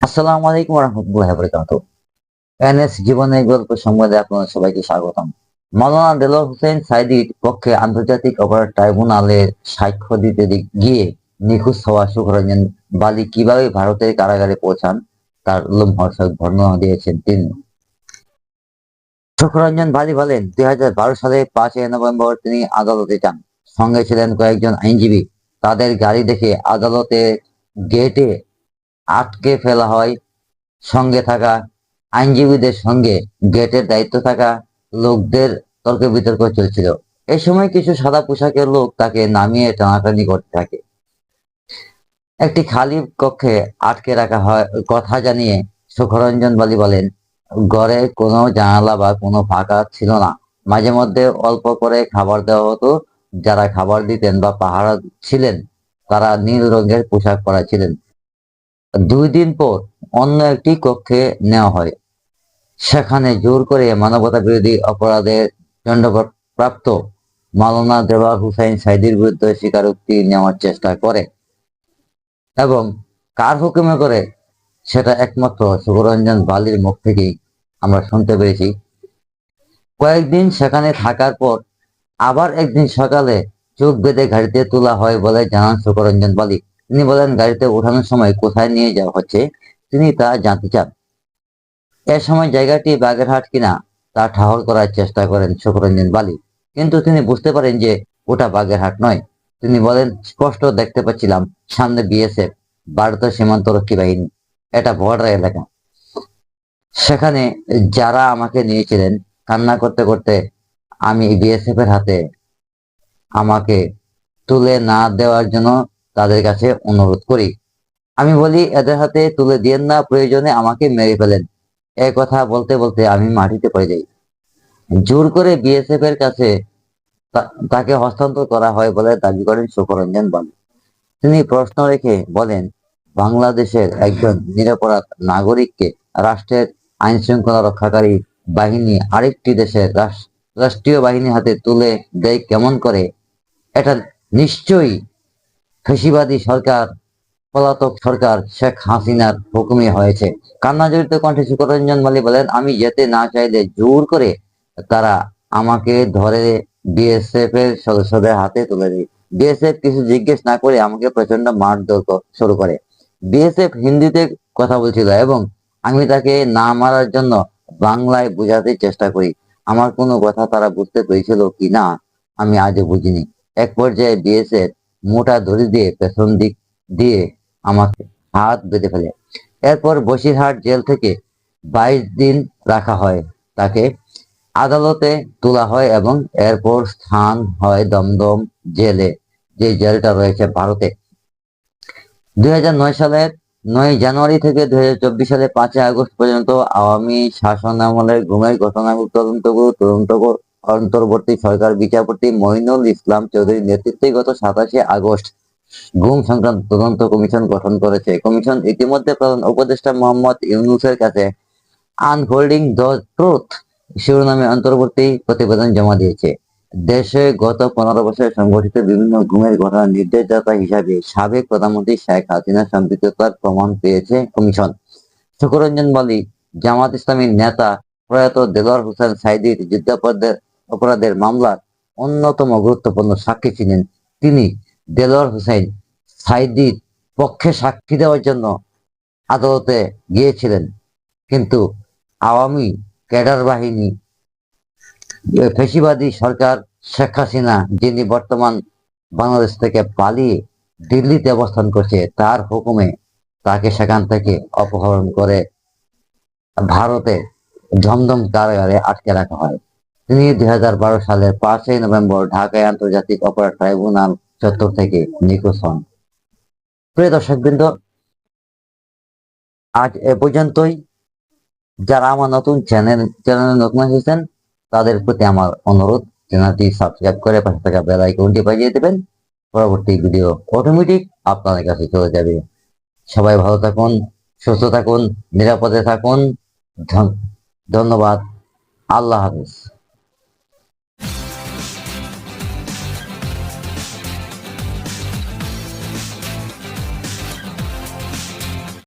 আসসালামু আলাইকুম রহমতুল্লাহ বরকাত এনএস জীবনের গল্প সংবাদে আপনাদের সবাইকে স্বাগতম। মাওলানা দেলোয়ার হোসেন সাইদির পক্ষে আন্তর্জাতিক অপরাধ ট্রাইব্যুনালের সাক্ষ্য দিতে গিয়ে নিখোঁজ হওয়া সুখরঞ্জন বালি কীভাবে ভারতের কারাগারে পৌঁছান, তার লোমহর্ষক বর্ণনা দিয়েছেন তিনি। সুখরঞ্জন বালি বলেন, দুই হাজার বারো সালে পাঁচই নভেম্বর তিনি আদালতে যান। সঙ্গে ছিলেন কয়েকজন আইনজীবী। তাদের গাড়ি দেখে আদালতে গেটে আটকে ফেলা হয়। সঙ্গে থাকা আইনজীবীদের সঙ্গে গেটের দায়িত্ব থাকা লোকদের তর্ক বিতর্ক চলছিল। এই সময় কিছু সাদা পোশাকের লোক তাকে নামিয়ে টানাটানি করতে থাকে। একটি খালি কক্ষে আটকে রাখা হয়, কথা জানিয়ে সুখরঞ্জন বালি বলেন, ঘরে কোনো জানালা বা কোনো ফাঁকা ছিল না। মাঝে মধ্যে অল্প করে খাবার দেওয়া হতো। যারা খাবার দিতেন বা পাহারা ছিলেন তারা নীল রঙের পোশাক পরা ছিলেন। দুই দিন পর অন্য একটি কক্ষে নেওয়া হয়। সেখানে জোর করে মানবতা বিরোধী অপরাধের দণ্ডপ্রাপ্ত মাওলানা দেওয়ার হুসাইন সাইদির বিরুদ্ধে স্বীকারোক্তি নেওয়ার চেষ্টা করে এবং কার হুকুমে করে সেটা একমাত্র সুখরঞ্জন বালির মুখ থেকেই আমরা শুনতে পেরেছি কয়েকদিন সেখানে থাকার পর আবার একদিন সকালে চোখ বেঁধে গাড়িতে তোলা হয় বলে জানান সুখরঞ্জন বালি। তিনি বলেন, গাড়িতে ওঠানোর সময় কোথায় নিয়ে যাওয়া হচ্ছে, তিনি তা জানতে চান। এ সময় জায়গাটি বাগেরহাট কিনা, তা ঠাহর করার চেষ্টা করেন সুখরঞ্জন বালি। কিন্তু তিনি বুঝতে পারেন যে ওটা বাগেরহাট নয়। তিনি বলেন, স্পষ্ট দেখতে পাচ্ছিলাম, সামনে বিএসএফ, ভারতীয় সীমান্ত রক্ষী বাহিনী। এটা বর্ডার এলাকা। সেখানে যারা আমাকে নিয়েছিলেন, কান্না করতে করতে আমি বিএসএফ এর হাতে আমাকে তুলে না দেওয়ার জন্য তাদের কাছে অনুরোধ করি। আমি বলি, এদের হাতে তুলে দিয়েন না, প্রয়োজনে আমাকে মেরে ফেলেন। এ কথা বলতে বলতে আমি মাটিতে পড়ে যাই। জোর করে বিএসএফ এর কাছে তাকে হস্তান্তর করা হয় বলে দাবি করেন সুখরঞ্জন বালু। তিনি প্রশ্ন রেখে বলেন, বাংলাদেশের একজন নিরাপরাধ নাগরিককে রাষ্ট্রের আইন শৃঙ্খলা রক্ষাকারী বাহিনী আরেকটি দেশের রাষ্ট্রীয় বাহিনীর হাতে তুলে দেয় কেমন করে? এটা নিশ্চয়ই ফেসিবাদী সরকার, পলাতক সরকার শেখ হাসিনার হুকুমে হয়েছে। কান্না জড়িত কণ্ঠে সুকরঞ্জন মালি বলেন, আমি যেতে না চাইলে জোর করে তারা আমাকে ধরে বিএসএফ এর সদস্যদের হাতে তুলে দেয়। বিএসএফ কিছু জিজ্ঞেস না করে আমাকে প্রচণ্ড মারধর শুরু করে। বিএসএফ হিন্দিতে কথা বলছিল এবং আমি তাকে না মারার জন্য বাংলায় বোঝাতে চেষ্টা করি। আমার কোনো কথা তারা বুঝতে পেরেছিল কি না, আমি আজও বুঝিনি। এক পর্যায়ে বিএসএফ মোটা দড়ি দিয়ে পেছন দিক দিয়ে আমাকে হাত বেঁধে ফেলে। এরপর বসিরহাট জেল থেকে বাইশ দিন রাখা হয়। তাকে আদালতে তোলা হয় এবং এরপর স্থান হয় দমদম জেলে, যে জেলটা রয়েছে ভারতে। দুই হাজার নয় সালের নয় জানুয়ারি থেকে দুই হাজার চব্বিশ সালে পাঁচই আগস্ট পর্যন্ত আওয়ামী শাসন আমলের গুমের ঘটনাগুলো তদন্ত তদন্ত অন্তর্বর্তী সরকার বিচারপতি মইনুল ইসলাম চৌধুরীর নেতৃত্বে গত সাতাশে আগস্ট গুম সংক্রান্ত তদন্ত কমিশন গঠন করেছে। কমিশন ইতিমধ্যে প্রধান উপদেষ্টা মোহাম্মদ ইউনুসের কাছে আনফোল্ডিং দ্য ট্রুথ শিরোনামে অন্তর্বর্তী প্রতিবেদন জমা দিয়েছে। দেশে গত পনেরো বছরে সংঘটিত বিভিন্ন গুমের ঘটনার নির্দেশদাতা হিসাবে সাবেক প্রধানমন্ত্রী শেখ হাসিনা সম্পৃক্ততার প্রমাণ পেয়েছে কমিশন। শুকরঞ্জন বালি, জামাত ইসলামীর নেতা প্রয়াত দেলোয়ার হোসেন সাইদির যুদ্ধাপরাধের অপরাধের মামলার অন্যতম গুরুত্বপূর্ণ সাক্ষী ছিলেন তিনি, দেলোয়ার হোসেন সাইদির পক্ষে সাক্ষী দেওয়ার জন্য আদালতে গিয়েছিলেন। কিন্তু আওয়ামী ক্যাডার বাহিনী ফেসিবাদী সরকার শেখ হাসিনা, যিনি বর্তমান বাংলাদেশ থেকে পালিয়ে দিল্লিতে অবস্থান করছে, তার হুকুমে তাকে সেখান থেকে অপহরণ করে ভারতে ধমধম কারাগারে আটকে রাখা হয়। তিনি দুই হাজার বারো সালের পাঁচই নভেম্বর ঢাকায় আন্তর্জাতিক অপরাধ ট্রাইব্যুনাল চত্বর থেকে নিখোঁজ হন। প্রিয় দর্শকবৃন্দ, আজ এ পর্যন্তই। যারা আমার নতুন চ্যানেল, চ্যানেলে নতুন এসেছেন, তাদের প্রতি আমার অনুরোধ, চ্যানেলটি সাবস্ক্রাইব করে পাশে থাকা বেল আইকনটি বাজিয়ে দেবেন। পরবর্তী ভিডিও অটোমেটিক আপনাদের কাছে চলে যাবে। সবাই ভালো থাকুন, সুস্থ থাকুন, নিরাপদে থাকুন। ধন- ধন্যবাদ। আল্লাহ হাফিজ।